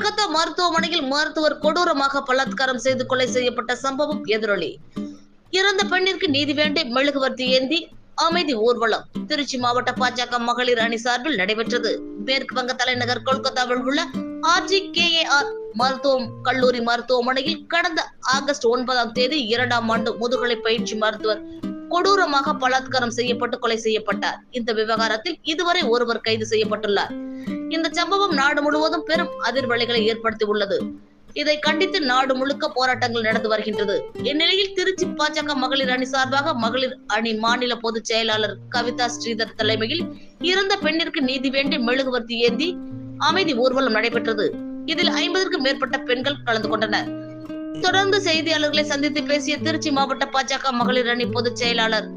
கொல்கத்தா மருத்துவமனையில் மருத்துவர் கொடூரமாக பலாத்காரம் செய்து கொலை செய்யப்பட்ட சம்பவம் எதிரொலி. இறந்த பெண்ணிற்கு நீதி வேண்டி மெழுகுவர்த்தி ஏந்தி அமைதி ஊர்வலம். திருச்சி மாவட்ட பாஜக மகளிர் அணி சார்பில் நடைபெற்றது. மேற்கு வங்க தலைநகர் கொல்கத்தாவில் உள்ள ஆர்ஜி கே ஆர் மருத்துவம் கல்லூரி மருத்துவமனையில் கடந்த ஆகஸ்ட் ஒன்பதாம் தேதி இரண்டாம் ஆண்டு முதுகலை பயிற்சி மருத்துவர் கொடூரமாக பலாத்காரம் செய்யப்பட்டு கொலை செய்யப்பட்டார். இந்த விவகாரத்தில் இதுவரை ஒருவர் கைது செய்யப்பட்டுள்ளார். இந்த சம்பவம் நாடு முழுவதும் பெரும் அதிர்வலைகளை ஏற்படுத்தி உள்ளது. இதை கண்டித்து நாடு முழுக்க போராட்டங்கள் நடந்து வருகின்றது. இந்நிலையில் திருச்சி பாஜக மகளிர் அணி சார்பாக மகளிர் அணி மாநில பொதுச் செயலாளர் கவிதா ஸ்ரீதர் தலைமையில் இறந்த பெண்ணிற்கு நீதி வேண்டி மெழுகுவர்த்தி ஏந்தி அமைதி ஊர்வலம் நடைபெற்றது. இதில் ஐம்பதற்கும் மேற்பட்ட பெண்கள் கலந்து கொண்டனர். தொடர்ந்து செய்தியாளர்களை சந்தித்து பேசிய திருச்சி மாவட்ட பாஜக மகளிர் அணி பொதுச் செயலாளர்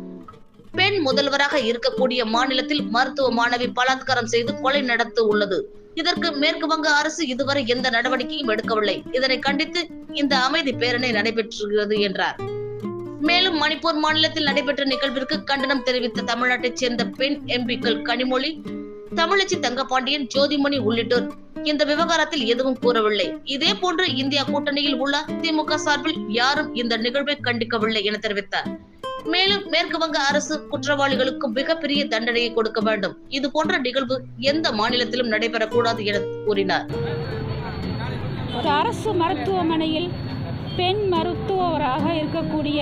பெண் முதல்வராக இருக்கக்கூடிய மாநிலத்தில் மருத்துவ மாணவி பலாத்காரம் செய்து கொலை நடத்த உள்ளது. இதற்கு மேற்கு வங்க அரசு இதுவரை எந்த நடவடிக்கையும் எடுக்கவில்லை. இதனை கண்டித்து இந்த அமைதி பேரணி நடைபெற்றுகிறது என்றார். மேலும் மணிப்பூர் மாநிலத்தில் நடைபெற்ற நிகழ்விற்கு கண்டனம் தெரிவித்த தமிழ்நாட்டைச் சேர்ந்த பெண் எம்பிக்கள் கனிமொழி தமிழச்சி தங்கபாண்டியன் ஜோதிமணி உள்ளிட்டோர் இந்த விவகாரத்தில் எதுவும் கூறவில்லை. இதே போன்று இந்தியா கூட்டணியில் உள்ள திமுக சார்பில் யாரும் இந்த நிகழ்வை கண்டிக்கவில்லை என தெரிவித்தார். மேலும் மேற்கு வங்க அரசு குற்றவாளிகளுக்கு மிகப்பெரிய தண்டனையை கொடுக்க வேண்டும். இது போன்ற நிகழ்வு எந்த மாநிலத்திலும் நடைபெறக்கூடாது என கூறினார். ஒரு அரசு மருத்துவமனையில் பெண் மருத்துவராக இருக்கக்கூடிய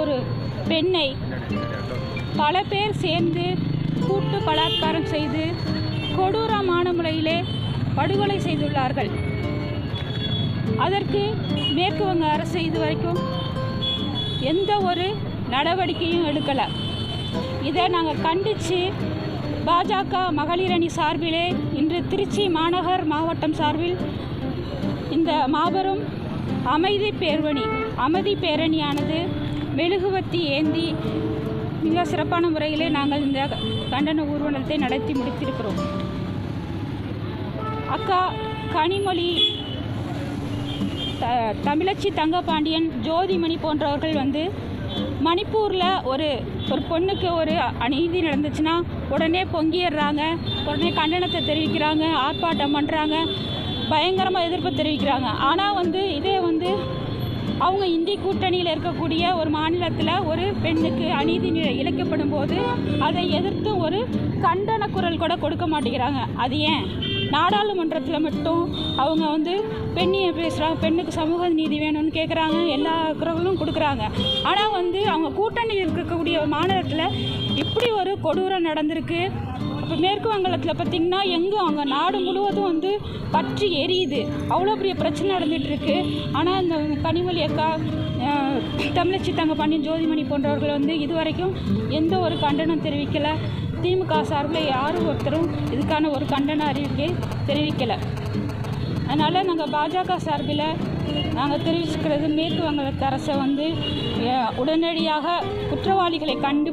ஒரு பெண்ணை பல பேர் சேர்ந்து கூட்டு பலாத்காரம் செய்து கொடூரமான முறையிலே படுகொலை செய்துள்ளார்கள். அதற்கு மேற்கு வங்க அரசு இதுவரைக்கும் எந்த ஒரு நடவடிக்கையும் எடுக்கலை. இதை நாங்கள் கண்டித்து பாஜக மகளிர் அணி சார்பிலே இன்று திருச்சி மாநகர் மாவட்டம் சார்பில் இந்த மாபெரும் அமைதி பேரணி அமைதி பேரணியானது மெழுகுவத்தி ஏந்தி மிக சிறப்பான முறையிலே நாங்கள் இந்த கண்டன ஊர்வலத்தை நடத்தி முடித்திருக்கிறோம். அக்கா கனிமொழி த தமிழச்சி தங்கபாண்டியன் ஜோதிமணி போன்றவர்கள் வந்து மணிப்பூரில் ஒரு ஒரு பொண்ணுக்கு ஒரு அநீதி நடந்துச்சுன்னா உடனே பொங்கிடுறாங்க உடனே கண்டனத்தை தெரிவிக்கிறாங்க ஆர்ப்பாட்டம் பண்ணுறாங்க பயங்கரமாக எதிர்ப்பு தெரிவிக்கிறாங்க. ஆனால் வந்து இதே வந்து அவங்க இந்தி கூட்டணியில் இருக்கக்கூடிய ஒரு மாநிலத்தில் ஒரு பெண்ணுக்கு அநீதி இழைக்கப்படும் போது அதை எதிர்த்து ஒரு கண்டன குரல் கூட கொடுக்க மாட்டேங்கிறாங்க. அது ஏன்? நாடாளுமன்றத்தில் மட்டும் அவங்க வந்து பெண்ணியை பேசுகிறாங்க பெண்ணுக்கு சமூக நீதி வேணும்னு கேட்குறாங்க எல்லா குரலும் கொடுக்குறாங்க. ஆனால் வந்து அவங்க கூட்டணியில் இருக்கக்கூடிய மாநிலத்தில் இப்படி ஒரு கொடூரம் நடந்திருக்கு. இப்போ மேற்கு வங்கத்தில் பார்த்திங்கன்னா எங்கே அவங்க நாடு முழுவதும் வந்து பற்றி எரியுது. அவ்வளோ பெரிய பிரச்சனை நடந்துகிட்ருக்கு ஆனால் இந்த கனிமொழி அக்கா அஹ், தமிழச்சி தங்கப்பாண்டியன் ஜோதிமணி போன்றவர்கள் வந்து இதுவரைக்கும் எந்த ஒரு கண்டனம் தெரிவிக்கலை. திமுக சார்பில் யாரும் ஒருத்தரும் இதுக்கான ஒரு கண்டன அறிவிக்கை தெரிவிக்கலை. அதனால் நாங்கள் பாஜக சார்பில் நாங்கள் தெரிவிச்சுக்கிறது மேற்கு வங்கத்து அரசை வந்து உடனடியாக குற்றவாளிகளை கண்டு